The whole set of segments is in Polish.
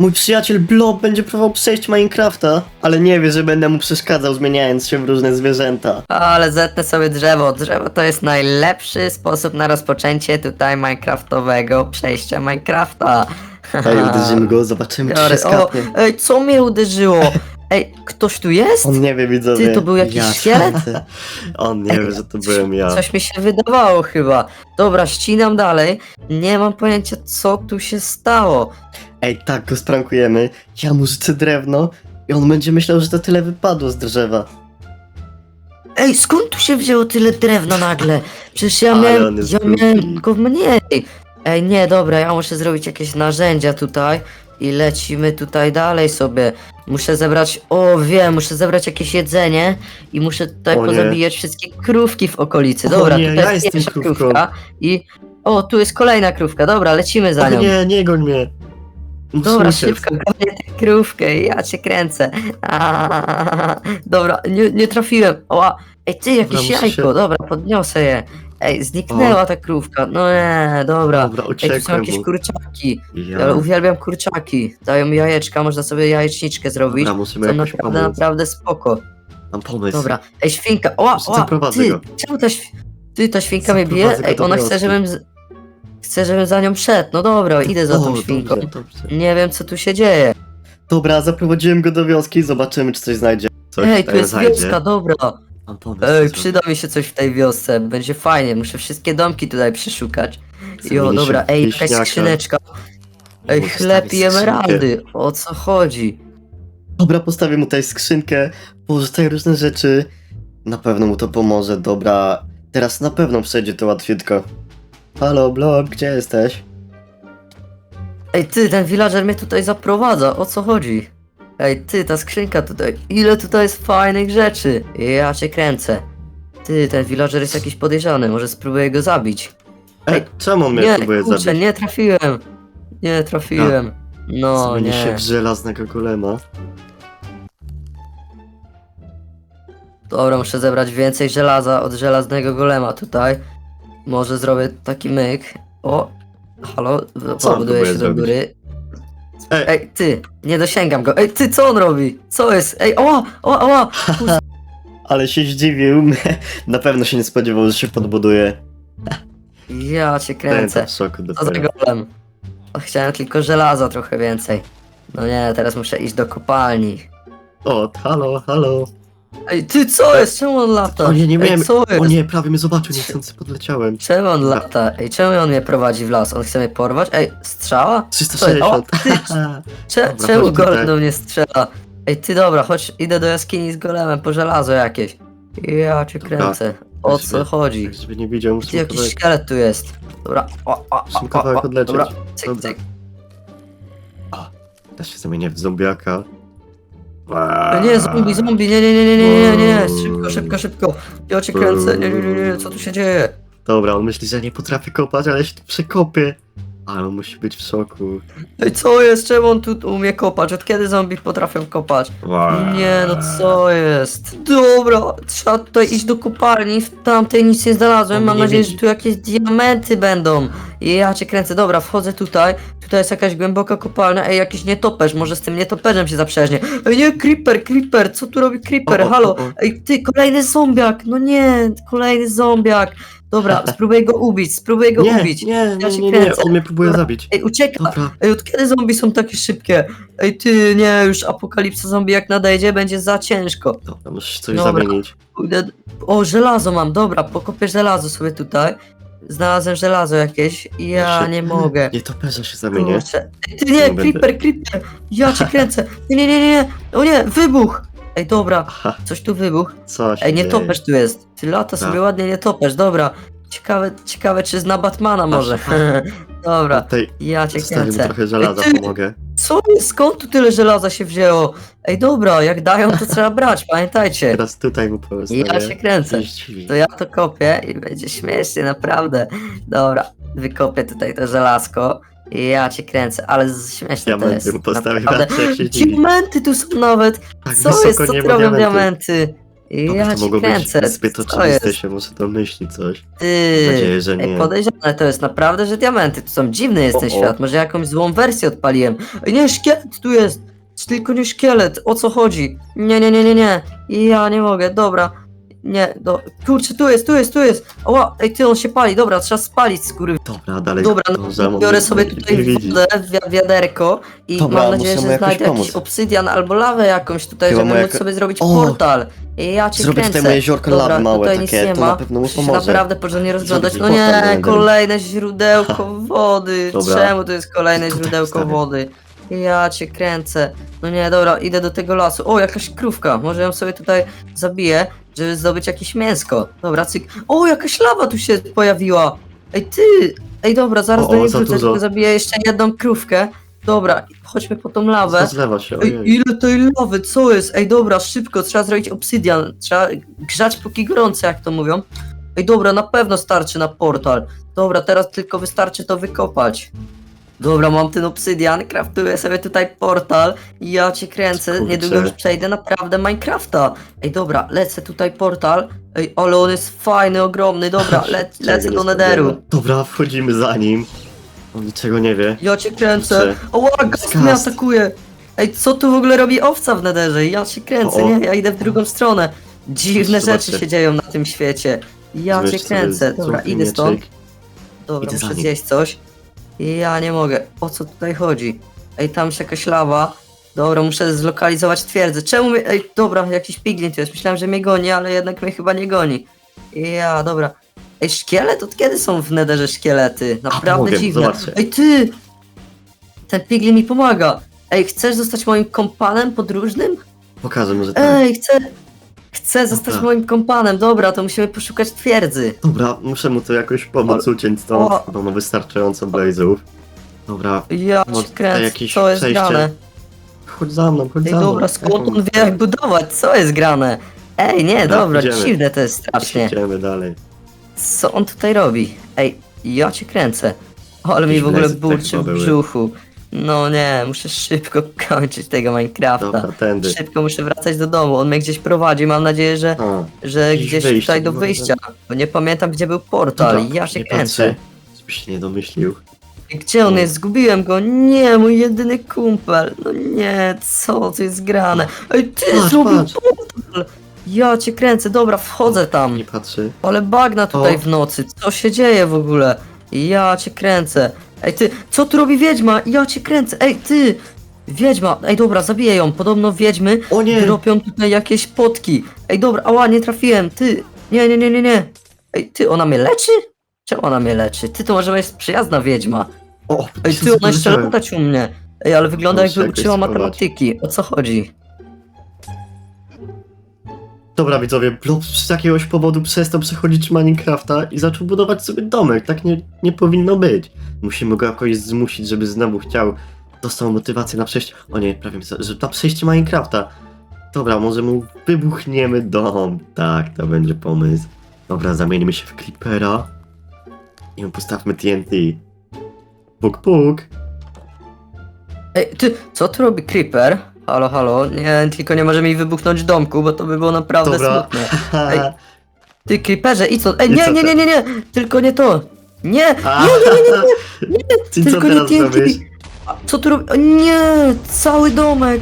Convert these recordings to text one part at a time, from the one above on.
Mój przyjaciel Blob będzie próbował przejść Minecrafta, ale nie wie, że będę mu przeszkadzał zmieniając się w różne zwierzęta. Ale zetnę sobie drzewo. Drzewo to jest najlepszy sposób na rozpoczęcie tutaj Minecraftowego przejścia Minecrafta. Ej, uderzymy go, zobaczymy, czy się Biorę- o, ej, co mnie uderzyło? Ej, ktoś tu jest? On nie wie, widzowie. Ty, to był jakiś ja szkielet? On nie wie, że to byłem ja. Coś mi się wydawało chyba. Dobra, ścinam dalej. Nie mam pojęcia, co tu się stało. Ej, tak go sprankujemy. Ja mu rzucę drewno i on będzie myślał, że to tyle wypadło z drzewa. Ej, skąd tu się wzięło tyle drewna nagle? Przecież ja Ale miałem, jest ja miałem go mniej. Ej, nie, dobra, ja muszę zrobić jakieś narzędzia tutaj i lecimy tutaj dalej sobie. Muszę zebrać, o wiem, muszę zebrać jakieś jedzenie i muszę tutaj O nie. pozabijać wszystkie krówki w okolicy. O Dobra, nie, tutaj ja jest jestem pierwsza krówką. krówka i... O, tu jest kolejna krówka, dobra, lecimy za nią. nie, nie goń mnie. Muszę Dobra, szybko, tę krówkę, ja cię kręcę. Aaaa, dobra, nie, nie trafiłem. Oła. Ej, ty, jakieś muszę jajko, się- dobra, podniosę je. Ej, zniknęła ta krówka, no nie, dobra. Dobra, Ej, tu są uciekłem jakieś mu. kurczaki. Ja. Ja uwielbiam kurczaki. Dają mi jajeczka, można sobie jajeczniczkę zrobić. Dobra, musimy To jakoś naprawdę, pomóc. naprawdę spoko. Mam pomysł. Dobra, ej, świnka, oła, oła, Zaprowadzę ty, go. czemu ta. Ty, ta świnka mnie bije? Zaprowadzę go Ej, do ona chce, wioski. żebym... Z... Chce, żebym za nią szedł, no dobra, idę za O, tą świnką. Dobrze, dobrze. Nie wiem, co tu się dzieje. Dobra, zaprowadziłem go do wioski i zobaczymy, czy coś znajdzie. Coś Ej, tu tutaj jest znajdzie. wioska, dobra. Mam pomysł. Ej, co przyda mi się coś w tej wiosce, będzie fajnie, muszę wszystkie domki tutaj przeszukać. zrobić. Jo, dobra, w ej, jakaś wieśniaka. skrzyneczka. Ej, chleb i emeraldy, o co chodzi? Dobra, postawię mu tutaj skrzynkę, położę tutaj różne rzeczy. Na pewno mu to pomoże, dobra. Teraz na pewno przejdzie to łatwiutko. Halo, Blob, gdzie jesteś? Ej, ty, ten villager mnie tutaj zaprowadza, o co chodzi? Ej, ty, ta skrzynka tutaj, ile tutaj jest fajnych rzeczy. Ja cię kręcę. Ty, ten villager jest jakiś podejrzany, może spróbuję go zabić. Ej, czemu on mnie Nie, próbuje kurczę, zabić? nie trafiłem. Nie trafiłem. No, Zamieni się nie. w żelaznego golema. Dobra, muszę zebrać więcej żelaza od żelaznego golema tutaj. Może zrobię taki myk. O, halo, Co on próbuje się do zrobić? góry. Ej, Ej, ty, nie dosięgam go. Ej, ty, co on robi? Co jest? Ej, oła, oła, oła. ale się zdziwił. Na pewno się nie spodziewał, że się podbuduje. Ja cię Ten kręcę. w szoku Co za dopiero. golem? Chciałem tylko żelaza trochę więcej. No nie, teraz muszę iść do kopalni. O, halo, halo. Ej, ty, co jest? Czemu on lata? O nie, nie Ej, miałem. co jest? O nie, prawie mnie zobaczył, niechcący podleciałem. Czemu on lata? Ej, czemu on mnie prowadzi w las? On chce mnie porwać? Ej, strzała? 360. Co? Ty, Cze Dobra, czemu chodź tutaj. golem do mnie strzela? Ej, ty dobra, chodź, idę do jaskini z golemem po żelazo jakieś. Ja cię Dobra. kręcę. O Tak, co chodzi? Tak, żeby nie widział, Ty muszę jakiś kawałek, szkielet tu jest. Dobra, o, o, muszę o, kawałek o, o, odlecieć. dobra, cyk, Dobra. cyk. Ja się zamienię w zombiaka. Nie, zombie, zombie, nie, nie, nie, nie, nie, nie, nie, szybko, szybko, szybko. Ja cię kręcę, nie, nie, nie, nie, co tu się dzieje? Dobra, on myśli, że nie potrafię kopać, ale się tu przekopię. Ale on musi być w szoku. Ej, co jest? Czemu on tu umie kopać? Od kiedy zombie potrafią kopać? Nie, no co jest? Dobra, trzeba tutaj iść do kopalni, w tamtej nic nie znalazłem. On Mam nie nadzieję, że tu jakieś diamenty będą. I ja cię kręcę, dobra, wchodzę tutaj, tutaj jest jakaś głęboka kopalnia, ej, jakiś nietoperz, może z tym nietoperzem się zaprzeźnie. Ej, nie, creeper, creeper, co tu robi creeper, O, o, halo? o, o. Ej, ty, kolejny zombiak, no nie, kolejny zombiak. Dobra, spróbuję go ubić, spróbuję go Nie, ubić. nie, Ja nie, nie, nie, on mnie próbuje Dobra. zabić. Ej, ucieka, Dobra, Ej, od kiedy zombie są takie szybkie? Ej, ty, nie, już apokalipsa zombie jak nadejdzie, będzie za ciężko. dobra, musisz coś Dobra. zamienić. O, żelazo mam, dobra, pokopię żelazo sobie tutaj. Znalazłem żelazo jakieś i ja nie mogę. Nie, to perza się zamienię. Kurczę. Ej, ty nie, creeper, creeper! Ja cię kręcę! Nie, nie, nie, nie, nie! O nie, wybuch! Ej, dobra, Aha, coś tu wybuch. co się Ej, nie dzieje? topesz tu jest. Ty lata Tak. sobie ładnie nie topesz, dobra. Ciekawe, ciekawe czy zna Batmana może. dobra, Tutaj ja cię zostawię mu kręcę. trochę żelaza, Ej, ty- pomogę. Co jest? Skąd tu tyle żelaza się wzięło? Ej, dobra, jak dają, to trzeba brać, pamiętajcie. Teraz tutaj mu postawię. Ja się kręcę. To ja to kopię i będzie śmiesznie, naprawdę. Dobra, wykopię tutaj to żelazko. I ja cię kręcę, ale z- śmieszne to jest. mu postawił naprawdę. patrzę, jak się dziwi. Diamenty tu są nawet! Tak Co wysoko jest? Co nie tu ma robią diamenty. Ja Dobra, to cię mogło kręcę. być zbyt Co oczywiste, jest? się może domyśli coś. Mam Ty. nadzieję, że Ej, nie. podejrzane to jest naprawdę, że diamenty to są dziwny jest ten O, o. świat. Może jakąś złą wersję odpaliłem. Ej, nie, szkielet tu jest! Tylko nie szkielet, o co chodzi? Nie, nie, nie, nie, nie. Ja nie mogę, dobra. Nie, do... Kurczę, tu jest, tu jest, tu jest. Oła, ej, ty, on się pali, dobra, trzeba spalić, skóry. Dobra, dalej Dobra, no, biorę sobie nie tutaj widzi. wodę, wi- wiaderko i Dobra, mam nadzieję, muszę że jakoś znajdę jakiś pomóc. obsydian albo lawę jakąś tutaj, Chyba żeby mu móc sobie zrobić O! portal. I ja cię Zrobię kręcę. tutaj moje jeziorko Dobra, lawy małe tutaj nic takie, nie to ma. na pewno mu pomoże. naprawdę porządnie rozglądać. No portal nie, kolejne źródełko wody. Dobra. Czemu to jest kolejne Tutaj źródełko wstawię. wody? Ja cię kręcę. No nie, dobra, idę do tego lasu. O, jakaś krówka. Może ją sobie tutaj zabiję, żeby zdobyć jakieś mięsko. Dobra, cyk. O, jakaś lawa tu się pojawiła. Ej, ty! Ej, dobra, zaraz O, do niej za wrócę, dużo. tylko zabiję jeszcze jedną krówkę. Dobra, chodźmy po tą lawę. Rozlewa się, Ej, ojej. ile tej lawy, co jest? Ej, dobra, szybko, trzeba zrobić obsydian. Trzeba grzać póki gorące, jak to mówią. Ej, dobra, na pewno starczy na portal. Dobra, teraz tylko wystarczy to wykopać. Dobra, mam ten obsydian, craftuję sobie tutaj portal i ja cię kręcę, Kurczę. niedługo już przejdę naprawdę Minecrafta. Ej, dobra, lecę tutaj portal. Ej, ale on jest fajny, ogromny, dobra, le lecę nie do Netheru. spodziewam. Dobra, wchodzimy za nim. On niczego nie wie. Ja cię kręcę. O, gast Gast. mnie atakuje. Ej, co tu w ogóle robi owca w nederze? Ja się kręcę, O, nie? Ja idę w drugą stronę. Dziwne Zobaczcie. rzeczy się dzieją na tym świecie. Ja Zobacz cię sobie kręcę. Dobra, idę stąd. Dobra, Idę za muszę nim. zjeść coś. Ja nie mogę. O co tutaj chodzi? Ej, tam jest jakaś lawa. Dobra, muszę zlokalizować twierdzę. Czemu mnie... Ej, dobra, jakiś piglin tu jest. Myślałem, że mnie goni, ale jednak mnie chyba nie goni. Ja, dobra. Ej, szkielet? Od kiedy są w nederze szkielety? Naprawdę dziwne. zobaczcie. Ej, ty! Ten piglin mi pomaga. Ej, chcesz zostać moim kompanem podróżnym? Pokażę mu, że tak. Ej, chcę... Chcę zostać tak. moim kompanem. Dobra, to musimy poszukać twierdzy. Dobra, muszę mu to jakoś pomóc uciąć stąd, O. bo ma wystarczająco blazów. Dobra, Ja tutaj kręcę, jakieś co jest przejście? grane? chodź za mną, chodź Ej, za mną. dobra, skąd on wie jak budować? Co jest grane? Ej, nie, Dobra, dobra, idziemy. dziwne to jest strasznie. Idziemy dalej. Co on tutaj robi? Ej, ja cię kręcę. O, ale mi w ogóle burczy chyba w były. brzuchu. No nie, muszę szybko kończyć tego Minecrafta. Dobra, tędy. Szybko muszę wracać do domu, on mnie gdzieś prowadzi, mam nadzieję, że, A, że Jakieś gdzieś wyjście, tutaj do wyjścia, bo nie pamiętam gdzie był portal i ja się nie kręcę. Żebyś się nie domyślił. Gdzie on No. jest? Zgubiłem go. Nie, mój jedyny kumpel. No nie, co tu jest grane? Ej, ty Patrz, zrobił patrz. portal! Ja cię kręcę, dobra, wchodzę tam. Nie patrzy. Ale bagna tutaj O. w nocy, co się dzieje w ogóle? Ja cię kręcę. Ej ty, co tu robi wiedźma? Ja cię kręcę, ej ty! Wiedźma, ej dobra, zabiję ją. Podobno wiedźmy O nie! dropią tutaj jakieś potki. Ej dobra, ała, nie trafiłem, ty! Nie, nie, nie, nie, nie. Ej ty, ona mnie leczy? Czemu ona mnie leczy? Ty to może jest przyjazna wiedźma. O, Ej ty, ona jeszcze latać u mnie. Ej, ale wygląda Muszę jakby jakoś uczyła matematyki. O co chodzi? Dobra widzowie, Blob z jakiegoś powodu przestał przechodzić Minecrafta i zaczął budować sobie domek. Tak nie, nie powinno być. Musimy go jakoś zmusić, żeby znowu chciał. Dostał motywację na przejście. O nie, prawie myślę, że na przejście Minecrafta. Dobra, może mu wybuchniemy dom. Tak, to będzie pomysł. Dobra, zamienimy się w Creepera. I mu postawmy TNT. Puk, puk. Ej, ty, co tu robi Creeper? Halo, halo, nie, tylko nie może mi wybuchnąć domku, bo to by było naprawdę Dobra. smutne. Ej, Ty, Creeperze, idź co? Ej, I nie, co nie, nie, nie, nie, tylko nie to. Nie, A, Ty co tylko nie teraz TNT. zrobisz? A, Co tu robi? O, nie, cały domek.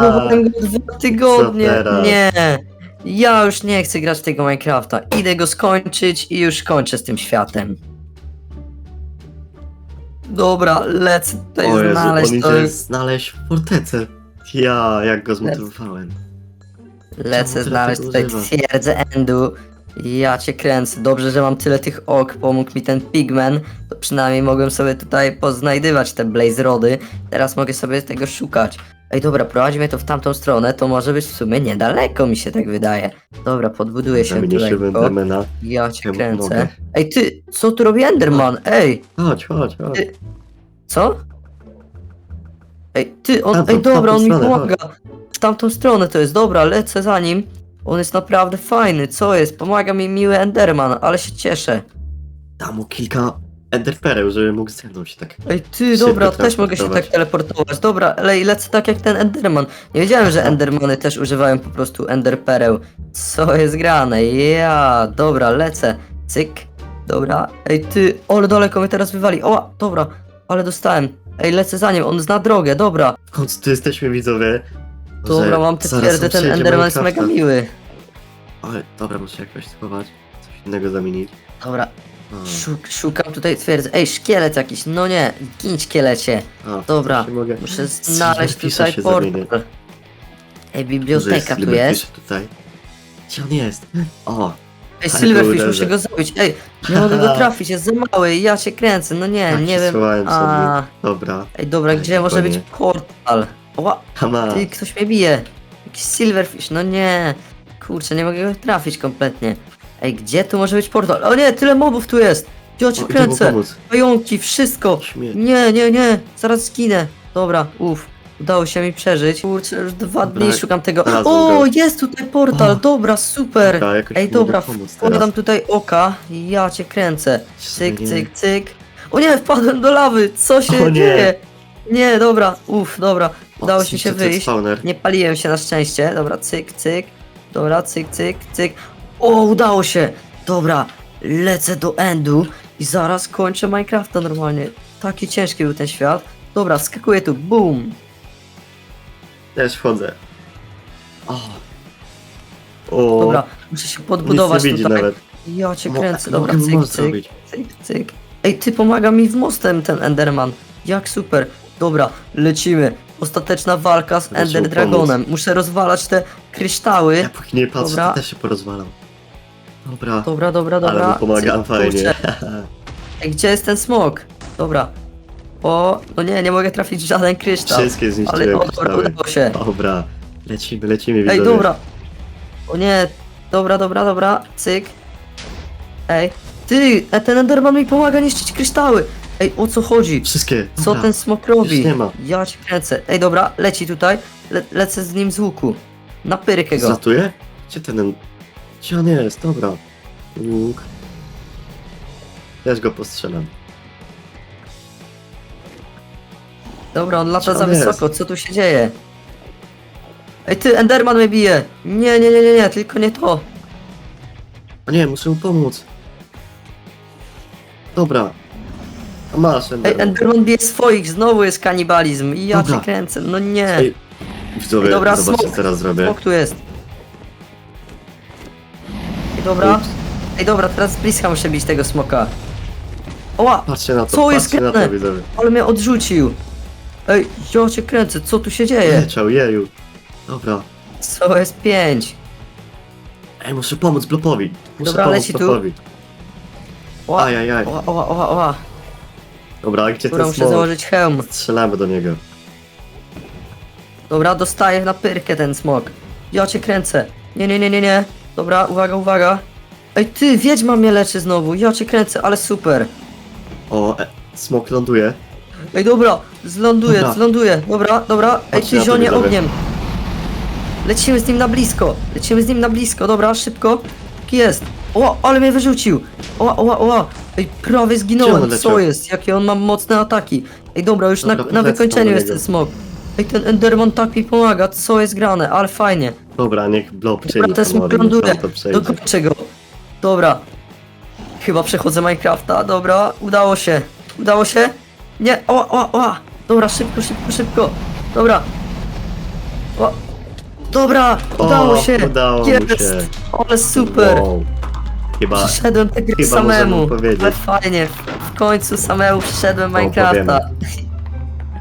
Budowałem go dwa tygodnie. Co teraz? Nie. Ja już nie chcę grać w tego Minecrafta. Idę go skończyć i już kończę z tym światem. Dobra, lecę tutaj O Jezu, znaleźć on to. idzie znaleźć fortecę. Ja, jak go zmotywowałem. Lecę Czemu tyle znaleźć tego tutaj używa? twierdzę Endu. Ja cię kręcę. Dobrze, że mam tyle tych ok, pomógł mi ten pigman. To przynajmniej mogłem sobie tutaj poznajdywać te blaze rody. Teraz mogę sobie tego szukać. Ej, dobra, prowadzi mnie to w tamtą stronę, to może być w sumie niedaleko, mi się tak wydaje. Dobra, podbuduję się Zamienię się. Endermana. Ja cię Ja kręcę. mogę. Ej, ty, co tu robi Enderman? Ej, Chodź, chodź, chodź. Ty- co? Ej, ty, on, Tamtą, ej, dobra, tamtą on mi stronę, pomaga. W tamtą stronę to jest, dobra, lecę za nim. On jest naprawdę fajny, co jest? Pomaga mi miły Enderman, ale się cieszę. Dam mu kilka enderpereł, żeby mógł ze mną się tak... Ej, ty, Szybko dobra, też mogę się transportować. tak teleportować. Dobra, ale i lecę tak jak ten Enderman. Nie wiedziałem, że Endermany też używają po prostu Enderpereł. Co jest grane? Ja, dobra, lecę. Cyk. Dobra. Ej, ty, ale daleko mnie teraz wywali. O, dobra, ale dostałem. Ej, lecę za nim, on zna drogę, dobra. Końcu tu jesteśmy, widzowie. Dobra, mam tę zaraz twierdzę, on ten przejdzie Enderman jest mega Minecrafta. miły. Ale dobra, muszę jakoś schować. Coś innego zamienić. Dobra, szuk, szukam tutaj twierdzę. Ej, szkielet jakiś, no nie, gin szkielecie. o, Dobra, mogę... Muszę znaleźć Silverfisha tutaj się zamienię. portal. Ej, Może biblioteka tu Silverfish jest. tutaj. Gdzie on jest? O, Ej, Ale Silverfish, muszę go zabić. Ej, nie mogę go trafić, jest za mały, ja się kręcę, no nie, Tak nie wiem. A, dobra. ej, dobra, Ej, gdzie może być portal? Ła, Hama. ty, ktoś mnie bije. Jakiś Silverfish, no nie. Kurczę, nie mogę go trafić kompletnie. Ej, gdzie tu może być portal? O nie, tyle mobów tu jest. Ja cię O, kręcę. Pająki, wszystko. Śmierć. Nie, nie, nie, zaraz zginę. Dobra, uff. Udało się mi przeżyć. Kurczę, już dwa Dobra, dni szukam tego. znalazłem O, go. jest tutaj portal, O. dobra, super. Dobra, jakoś Ej, mu mogę dobra, pomóc wkładam teraz. tutaj oka i ja cię kręcę. Cyk, cyk, cyk. O nie, wpadłem do lawy, co się O nie. dzieje? Nie, dobra, uff, dobra, O, udało się się wyjść. Spawner. Nie paliłem się na szczęście. Dobra, cyk, cyk. Dobra, cyk, cyk, cyk. O, udało się! Dobra, lecę do endu i zaraz kończę Minecrafta normalnie. Taki ciężki był ten świat. Dobra, wskakuję tu, boom. Też wchodzę. O. O. Dobra, muszę się Nic podbudować nie widzi tutaj. nawet. Ja cię Mo- kręcę, dobra, cyk, most cyk, zrobić. cyk, cyk. Ej, ty pomaga mi w mostem ten Enderman. Jak super. Dobra, lecimy. Ostateczna walka z Ender Dragonem. Muszę rozwalać te kryształy. Ja póki nie patrzę, Dobra. to też się porozwalam. Dobra. Dobra, dobra, dobra. Ale mu pomagam fajnie. Ej, gdzie jest ten smok? Dobra. O, no nie, nie mogę trafić w żaden kryształ. Wszystkie Ale zniszczyłem o, dobra, kryształy. udało się. Dobra. Lecimy, lecimy, Ej, widzowie. dobra. O nie, dobra, dobra, dobra, cyk. Ej, ty, e, ten Enderman mi pomaga niszczyć kryształy. Ej, o co chodzi? Wszystkie. Co Dobra. ten smok robi? Już nie ma. Ja cię kręcę. Ej, dobra, leci tutaj. Le lecę z nim z łuku. Na pyrkę go. Zlatuje? Gdzie ten... Gdzie on jest? Dobra. Łuk. Też go postrzelam. Dobra, on lata za jest? wysoko, co tu się dzieje? Ej, ty, Enderman mnie bije. Nie, nie, nie, nie, nie, tylko nie to. O nie, muszę mu pomóc. Dobra. A masz, Ej, Enderman. Enderman bije swoich, znowu jest kanibalizm. I ja Dobra. cię kręcę, no nie. Ej, widzowie, dobra, zobaczcie smok. co teraz zrobię. Smok tu jest. Ej, dobra. Ej, dobra, teraz bliska muszę bić tego smoka. Oła, Patrzcie na to, Co jest patrzcie na grane? to, widzowie. ale mnie odrzucił. Ej, ja cię kręcę, co tu się dzieje? Leciał, jeju. Dobra. Co jest pięć? Ej, muszę pomóc Blopowi. Muszę Dobra, pomóc leci tu. Blopowi. Oła, Ajajaj. oła, oła, oła, oła. Dobra, a gdzie Dobra, ten muszę smok? założyć hełm. Strzelamy do niego. Dobra, dostaję na pyrkę ten smok. Ja cię kręcę. Nie, nie, nie, nie, nie. Dobra, uwaga, uwaga. Ej, ty, wiedźma mnie leczy znowu. Ja cię kręcę, ale super. O, e, smok ląduje. Ej, dobra, zląduję, Dobra. zląduję. Dobra, dobra. Ej, ty, na to, zionie widzowie. ogniem. Lecimy z nim na blisko. Lecimy z nim na blisko. Dobra, szybko. Jest? O, ale mnie wyrzucił. O, o, o. Ej, prawie Gdzie on zginąłem. leciał? Co jest? Jakie on ma mocne ataki. Ej, dobra, już Dobra, na, na wykończeniu do jest niego. ten smok. Ej, ten Enderman tak mi pomaga. Co jest grane? Ale fajnie. Dobra, niech Blob czyni Dobra, ten smok honory, niech ląduje. nam to przejdzie. Dokończę go. Dobra. Chyba przechodzę Minecrafta. Dobra, udało się. Udało się? Nie, o, o, o. Dobra, szybko, szybko, szybko. Dobra. O. Dobra, O, udało się. udało mu Jest. się. Ale super. Wow. Chyba, Przeszedłem tę grę chyba samemu. możemy powiedzieć. Ale fajnie. W końcu samemu przeszedłem To Minecrafta.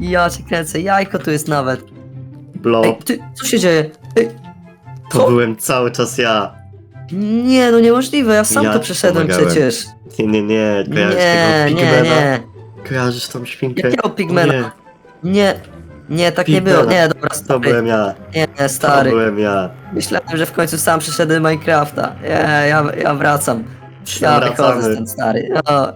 Ja cię kręcę. Jajko tu jest nawet. Ej, Blob, ty, co się dzieje? To co? byłem cały czas ja. Nie, no niemożliwe. Ja sam Ja to ci przeszedłem pomagałem. przecież. Nie, nie, nie, kojarzysz Nie, tego nie, Pigmana? nie. Kojarzysz tą świnkę? Jakiego Pigmana? Nie, Nie, nie, tak nie Pigmana. było. Nie, dobra, to stary. byłem ja. Nie, To stary. byłem ja. Myślałem, że w końcu sam przeszedłem Minecrafta. Nie, ja, ja wracam. Ja wychodzę Wracamy. stąd, stary. O.